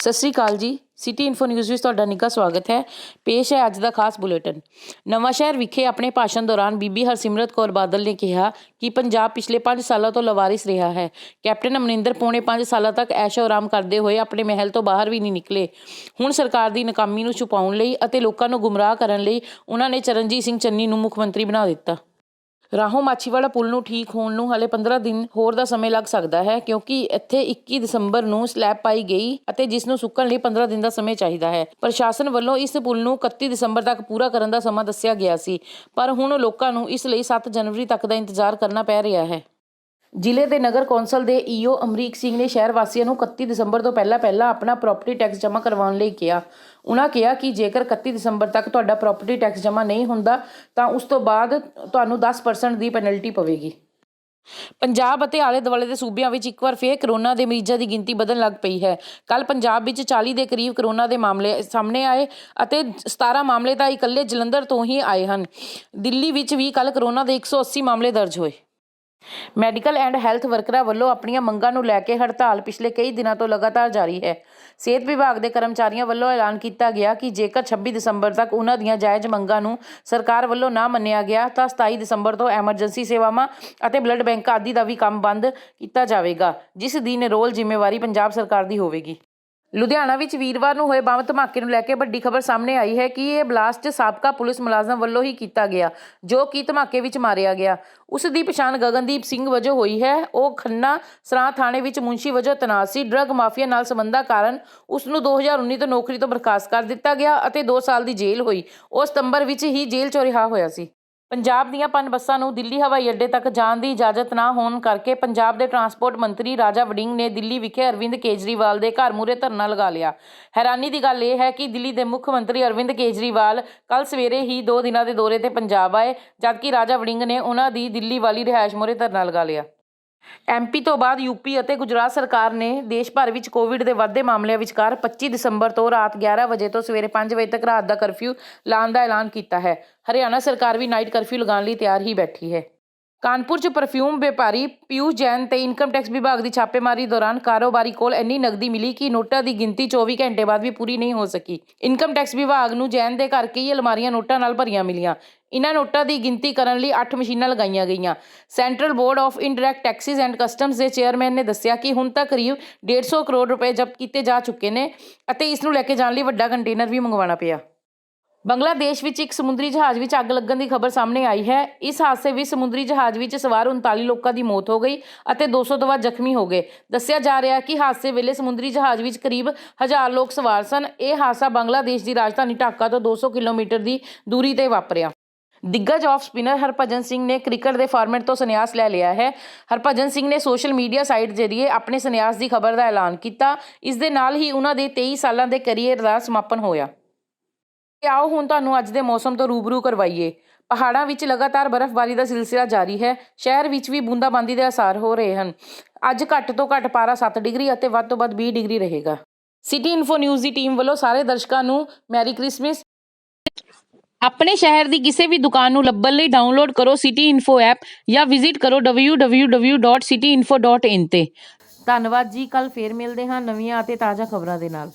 ਸਤਿ ਸ੍ਰੀ ਅਕਾਲ ਜੀ। City info news ਵਿੱਚ ਤੁਹਾਡਾ ਨਿੱਘਾ ਸਵਾਗਤ ਹੈ। ਪੇਸ਼ ਹੈ ਅੱਜ ਦਾ ਖਾਸ ਬੁਲੇਟਿਨ। ਨਵਾਂ ਸ਼ਹਿਰ ਵਿਖੇ ਆਪਣੇ ਭਾਸ਼ਣ ਦੌਰਾਨ ਬੀਬੀ ਹਰਸਿਮਰਤ ਕੌਰ ਬਾਦਲ ਨੇ ਕਿਹਾ ਕਿ ਪੰਜਾਬ ਪਿਛਲੇ 5 ਸਾਲਾਂ ਤੋਂ ਲਵਾਰਿਸ ਰਿਹਾ ਹੈ। ਕੈਪਟਨ ਅਮਰਿੰਦਰ ਪੌਣੇ 5 ਸਾਲਾਂ ਤੱਕ ਐਸ਼ੋ ਆਰਾਮ ਕਰਦੇ ਹੋਏ ਆਪਣੇ ਮਹਿਲ ਤੋਂ ਬਾਹਰ ਵੀ ਨਹੀਂ ਨਿਕਲੇ। ਹੁਣ ਸਰਕਾਰ ਦੀ ਨਾਕਾਮੀ ਨੂੰ ਛੁਪਾਉਣ ਲਈ ਅਤੇ ਲੋਕਾਂ ਨੂੰ ਗੁੰਮਰਾਹ ਕਰਨ ਲਈ ਉਹਨਾਂ ਨੇ ਚਰਨਜੀਤ ਸਿੰਘ ਚੰਨੀ ਨੂੰ ਮੁੱਖ ਮੰਤਰੀ ਬਣਾ ਦਿੱਤਾ। ਰਾਹੋਂ ਮਾਛੀਵਾੜਾ ਪੁਲ ਨੂੰ ਠੀਕ ਹੋਣ ਨੂੰ ਹਲੇ 15 ਦਿਨ ਹੋਰ ਦਾ ਸਮੇਂ ਲੱਗ ਸਕਦਾ ਹੈ, ਕਿਉਂਕਿ ਇੱਥੇ 21 ਦਸੰਬਰ ਨੂੰ ਸਲੈਬ ਪਾਈ ਗਈ ਅਤੇ ਜਿਸ ਨੂੰ ਸੁੱਕਣ ਲਈ 15 ਦਿਨ ਦਾ ਸਮੇਂ ਚਾਹੀਦਾ ਹੈ। ਪ੍ਰਸ਼ਾਸਨ ਵੱਲੋਂ ਇਸ ਪੁਲ ਨੂੰ 31 ਦਸੰਬਰ ਤੱਕ ਪੂਰਾ ਕਰਨ ਦਾ ਸਮਾਂ ਦੱਸਿਆ ਗਿਆ ਸੀ, ਪਰ ਹੁਣ ਲੋਕਾਂ ਨੂੰ ਇਸ ਲਈ 7 ਜਨਵਰੀ ਤੱਕ ਦਾ ਇੰਤਜ਼ਾਰ ਕਰਨਾ ਪੈ ਰਿਹਾ ਹੈ। ਜ਼ਿਲ੍ਹੇ ਦੇ ਨਗਰ ਕੌਂਸਲ ਦੇ ਈਓ ਅਮਰੀਕ ਸਿੰਘ ਨੇ ਸ਼ਹਿਰ ਵਾਸੀਆਂ ਨੂੰ 31 ਦਸੰਬਰ ਤੋਂ ਪਹਿਲਾਂ ਪਹਿਲਾਂ ਆਪਣਾ ਪ੍ਰਾਪਰਟੀ ਟੈਕਸ ਜਮ੍ਹਾਂ ਕਰਵਾਉਣ ਲਈ ਕਿਹਾ। ਉਹਨਾਂ ਕਿਹਾ ਕਿ ਜੇਕਰ 31 ਦਸੰਬਰ ਤੱਕ ਤੁਹਾਡਾ ਪ੍ਰਾਪਰਟੀ ਟੈਕਸ ਜਮ੍ਹਾਂ ਨਹੀਂ ਹੁੰਦਾ, ਤਾਂ ਉਸ ਤੋਂ ਬਾਅਦ ਤੁਹਾਨੂੰ 10% ਦੀ ਪੈਨਲਟੀ ਪਵੇਗੀ। ਪੰਜਾਬ ਅਤੇ ਆਲੇ ਦੁਆਲੇ ਦੇ ਸੂਬਿਆਂ ਵਿੱਚ ਇੱਕ ਵਾਰ ਫੇਰ ਕਰੋਨਾ ਦੇ ਮਰੀਜ਼ਾਂ ਦੀ ਗਿਣਤੀ ਵਧਣ ਲੱਗ ਪਈ ਹੈ। ਕੱਲ ਪੰਜਾਬ ਵਿੱਚ 40 ਦੇ ਕਰੀਬ ਕਰੋਨਾ ਦੇ ਮਾਮਲੇ ਸਾਹਮਣੇ ਆਏ ਅਤੇ 17 ਮਾਮਲੇ ਤਾਂ ਇਕੱਲੇ ਜਲੰਧਰ ਤੋਂ ਹੀ ਆਏ ਹਨ। ਦਿੱਲੀ ਵਿੱਚ ਵੀ ਕੱਲ ਕਰੋਨਾ ਦੇ 180 ਮਾਮਲੇ ਦਰਜ ਹੋਏ। ਮੈਡੀਕਲ ਐਂਡ ਹੈਲਥ ਵਰਕਰਾਂ ਵੱਲੋਂ ਆਪਣੀਆਂ ਮੰਗਾਂ ਨੂੰ ਲੈ ਕੇ ਹੜਤਾਲ ਪਿਛਲੇ ਕਈ ਦਿਨਾਂ ਤੋਂ ਲਗਾਤਾਰ ਜਾਰੀ ਹੈ। ਸਿਹਤ ਵਿਭਾਗ ਦੇ ਕਰਮਚਾਰੀਆਂ ਵੱਲੋਂ ਐਲਾਨ ਕੀਤਾ ਗਿਆ ਕਿ ਜੇਕਰ 26 ਦਸੰਬਰ ਤੱਕ ਉਹਨਾਂ ਦੀਆਂ ਜਾਇਜ਼ ਮੰਗਾਂ ਨੂੰ ਸਰਕਾਰ ਵੱਲੋਂ ਨਾ ਮੰਨਿਆ ਗਿਆ, ਤਾਂ 27 ਦਸੰਬਰ ਤੋਂ ਐਮਰਜੈਂਸੀ ਸੇਵਾਵਾਂ ਅਤੇ ਬਲੱਡ ਬੈਂਕ ਆਦਿ ਦਾ ਵੀ ਕੰਮ ਬੰਦ ਕੀਤਾ ਜਾਵੇਗਾ, ਜਿਸ ਦੀ ਨਿਰੋਲ ਜ਼ਿੰਮੇਵਾਰੀ ਪੰਜਾਬ ਸਰਕਾਰ ਦੀ ਹੋਵੇਗੀ। ਲੁਧਿਆਣਾ ਵਿੱਚ ਵੀਰਵਾਰ ਨੂੰ ਹੋਏ ਬੰਬ ਧਮਾਕੇ ਨੂੰ ਲੈ ਕੇ ਵੱਡੀ ਖਬਰ ਸਾਹਮਣੇ ਆਈ ਹੈ ਕਿ ਇਹ ਬਲਾਸਟ ਸਾਬਕਾ ਪੁਲਿਸ ਮੁਲਾਜ਼ਮ ਵੱਲੋਂ ਹੀ ਕੀਤਾ ਗਿਆ, ਜੋ ਕਿ ਧਮਾਕੇ ਵਿੱਚ ਮਾਰਿਆ ਗਿਆ। ਉਸ ਦੀ ਪਛਾਣ ਗਗਨਦੀਪ ਸਿੰਘ ਵਜੋਂ ਹੋਈ ਹੈ। ਉਹ ਖੰਨਾ ਸਰਾਂ ਥਾਣੇ ਵਿੱਚ ਮੁੰਸ਼ੀ ਵਜੋਂ ਤਨਾਤ ਸੀ। ਡਰੱਗ ਮਾਫੀਆ ਨਾਲ ਸੰਬੰਧਾਂ ਕਾਰਨ ਉਸ ਨੂੰ 2019 ਤੋਂ ਨੌਕਰੀ ਤੋਂ ਬਰਖਾਸਤ ਕਰ ਦਿੱਤਾ ਗਿਆ ਅਤੇ 2 ਸਾਲ ਦੀ ਜੇਲ੍ਹ ਹੋਈ। ਉਹ ਸਤੰਬਰ ਵਿੱਚ ਹੀ ਜੇਲ੍ਹ ਚੋਂ ਰਿਹਾ ਹੋਇਆ ਸੀ। ਪੰਜਾਬ ਦੀਆਂ ਪਨ ਬੱਸਾਂ ਨੂੰ ਦਿੱਲੀ ਹਵਾਈ ਅੱਡੇ ਤੱਕ ਜਾਣ ਦੀ ਇਜਾਜ਼ਤ ਨਾ ਹੋਣ ਕਰਕੇ ਪੰਜਾਬ ਦੇ ਟਰਾਂਸਪੋਰਟ ਮੰਤਰੀ ਰਾਜਾ ਵੜਿੰਗ ਨੇ ਦਿੱਲੀ ਵਿਖੇ ਅਰਵਿੰਦ ਕੇਜਰੀਵਾਲ ਦੇ ਘਰ ਮੂਹਰੇ ਧਰਨਾ ਲਗਾ ਲਿਆ। ਹੈਰਾਨੀ ਦੀ ਗੱਲ ਇਹ ਹੈ ਕਿ ਦਿੱਲੀ ਦੇ ਮੁੱਖ ਮੰਤਰੀ ਅਰਵਿੰਦ ਕੇਜਰੀਵਾਲ ਕੱਲ ਸਵੇਰੇ ਹੀ 2 ਦਿਨਾਂ ਦੇ ਦੌਰੇ ਤੇ ਪੰਜਾਬ ਆਏ, ਜਦਕਿ ਰਾਜਾ ਵੜਿੰਗ ਨੇ ਉਹਨਾਂ ਦੀ ਦਿੱਲੀ ਵਾਲੀ ਰਿਹਾਇਸ਼ ਮੂਹਰੇ ਧਰਨਾ ਲਗਾ ਲਿਆ। ਐਮਪੀ ਤੋਂ ਬਾਅਦ ਯੂਪੀ ਅਤੇ ਗੁਜਰਾਤ ਸਰਕਾਰ ਨੇ ਦੇਸ਼ ਭਰ ਵਿੱਚ ਕੋਵਿਡ ਦੇ ਵੱਧਦੇ ਮਾਮਲਿਆਂ ਵਿਚਕਾਰ 25 ਦਸੰਬਰ ਤੋਂ ਰਾਤ 11 ਵਜੇ ਤੋਂ ਸਵੇਰੇ 5 ਵਜੇ ਤੱਕ ਰਾਤ ਦਾ ਕਰਫਿਊ ਲਾਉਣ ਦਾ ਐਲਾਨ ਕੀਤਾ ਹੈ। ਹਰਿਆਣਾ ਸਰਕਾਰ ਵੀ ਨਾਈਟ ਕਰਫਿਊ ਲਗਾਉਣ ਲਈ ਤਿਆਰ ਹੀ ਬੈਠੀ ਹੈ। ਕਾਨਪੁਰ 'ਚ ਪਰਫਿਊਮ ਵਪਾਰੀ ਪਿਊਸ਼ ਜੈਨ ਤੇ ਇਨਕਮ ਟੈਕਸ ਵਿਭਾਗ ਦੀ ਛਾਪੇਮਾਰੀ ਦੌਰਾਨ ਕਾਰੋਬਾਰੀ ਕੋਲ ਇੰਨੀ ਨਗਦੀ ਮਿਲੀ ਕਿ ਨੋਟਾਂ ਦੀ ਗਿਣਤੀ 24 ਘੰਟੇ ਬਾਅਦ ਵੀ ਪੂਰੀ ਨਹੀਂ ਹੋ ਸਕੀ। ਇਨਕਮ ਟੈਕਸ ਵਿਭਾਗ ਨੂੰ ਜੈਨ ਦੇ ਘਰ ਕਈ ਅਲਮਾਰੀਆਂ ਨੋਟਾਂ ਨਾਲ ਭਰੀਆਂ ਮਿਲੀਆਂ। ਇਨ੍ਹਾਂ ਨੋਟਾਂ ਦੀ ਗਿਣਤੀ ਕਰਨ ਲਈ 8 ਮਸ਼ੀਨਾਂ ਲਗਾਈਆਂ ਗਈਆਂ। Central board of indirect taxes and customs ਦੇ ਚੇਅਰਮੈਨ ਨੇ ਦੱਸਿਆ ਕਿ ਹੁਣ ਤੱਕ ਕਰੀਬ 150 ਕਰੋੜ ਰੁਪਏ ਜ਼ਬਤ ਕੀਤੇ ਜਾ ਚੁੱਕੇ ਨੇ ਅਤੇ ਇਸ ਨੂੰ ਲੈ ਕੇ ਜਾਣ ਲਈ ਵੱਡਾ ਕੰਟੇਨਰ ਵੀ ਮੰਗਵਾਉਣਾ ਪਿਆ। ਬੰਗਲਾਦੇਸ਼ ਵਿੱਚ ਇੱਕ ਸਮੁੰਦਰੀ ਜਹਾਜ਼ ਵਿੱਚ ਅੱਗ ਲੱਗਣ ਦੀ ਖਬਰ ਸਾਹਮਣੇ ਆਈ ਹੈ। ਇਸ ਹਾਦਸੇ ਵਿੱਚ ਸਮੁੰਦਰੀ ਜਹਾਜ਼ ਵਿੱਚ ਸਵਾਰ 39 ਲੋਕਾਂ ਦੀ ਮੌਤ ਹੋ ਗਈ ਅਤੇ 200 ਤੋਂ ਵੱਧ ਜ਼ਖਮੀ ਹੋ ਗਏ। ਦੱਸਿਆ ਜਾ ਰਿਹਾ ਹੈ ਕਿ ਹਾਦਸੇ ਵੇਲੇ ਸਮੁੰਦਰੀ ਜਹਾਜ਼ ਵਿੱਚ ਕਰੀਬ 1000 ਲੋਕ ਸਵਾਰ ਸਨ। ਇਹ ਹਾਦਸਾ ਬੰਗਲਾਦੇਸ਼ ਦੀ ਰਾਜਧਾਨੀ ਢਾਕਾ ਤੋਂ 200 ਕਿਲੋਮੀਟਰ ਦੀ ਦੂਰੀ ਤੇ ਵਾਪਰਿਆ। ਦਿੱਗਜ ਆਫ ਸਪਿਨਰ ਹਰਭਜਨ ਸਿੰਘ ਨੇ ਕ੍ਰਿਕਟ ਦੇ ਫਾਰਮੈਟ ਤੋਂ ਸੰਨਿਆਸ ਲੈ ਲਿਆ ਹੈ। ਹਰਭਜਨ ਸਿੰਘ ਨੇ ਸੋਸ਼ਲ ਮੀਡੀਆ ਸਾਈਟ ਜ਼ਰੀਏ ਆਪਣੇ ਸੰਨਿਆਸ ਦੀ ਖਬਰ ਦਾ ਐਲਾਨ ਕੀਤਾ। ਇਸ ਦੇ ਨਾਲ ਹੀ ਉਹਨਾਂ ਦੇ 23 ਸਾਲਾਂ ਦੇ ਕੈਰੀਅਰ ਦਾ ਸਮਾਪਨ ਹੋਇਆ। ਆਓ ਹੁਣ ਤੁਹਾਨੂੰ ਅੱਜ ਦੇ ਮੌਸਮ ਤੋਂ ਰੂਬਰੂ ਕਰਵਾਈਏ। ਪਹਾੜਾਂ ਵਿੱਚ ਲਗਾਤਾਰ ਬਰਫ਼ਬਾਰੀ ਦਾ ਸਿਲਸਿਲਾ ਜਾਰੀ ਹੈ। ਸ਼ਹਿਰ ਵਿੱਚ ਵੀ ਬੂੰਦਾਬਾਂਦੀ ਦੇ ਅਸਰ ਹੋ ਰਹੇ ਹਨ। ਅੱਜ ਘੱਟ ਤੋਂ ਘੱਟ ਪਾਰਾ 7 ਡਿਗਰੀ ਅਤੇ ਵੱਧ ਤੋਂ ਵੱਧ 20 ਡਿਗਰੀ ਰਹੇਗਾ। ਸਿਟੀ ਇਨਫੋ ਨਿਊਜ਼ ਦੀ ਟੀਮ ਵੱਲੋਂ ਸਾਰੇ ਦਰਸ਼ਕਾਂ ਨੂੰ ਮੈਰੀ ਕ੍ਰਿਸਮਸ। ਆਪਣੇ ਸ਼ਹਿਰ ਦੀ ਕਿਸੇ ਵੀ ਦੁਕਾਨ ਨੂੰ ਲੱਭਣ ਲਈ ਡਾਊਨਲੋਡ ਕਰੋ ਸਿਟੀ ਇਨਫੋ ਐਪ ਜਾਂ ਵਿਜ਼ਿਟ ਕਰੋ www.cityinfo.in ਤੇ। ਧੰਨਵਾਦ ਜੀ ਕੱਲ ਫੇਰ ਮਿਲਦੇ ਹਾਂ ਨਵੀਆਂ ਅਤੇ ਤਾਜ਼ਾ ਖਬਰਾਂ ਦੇ ਨਾਲ।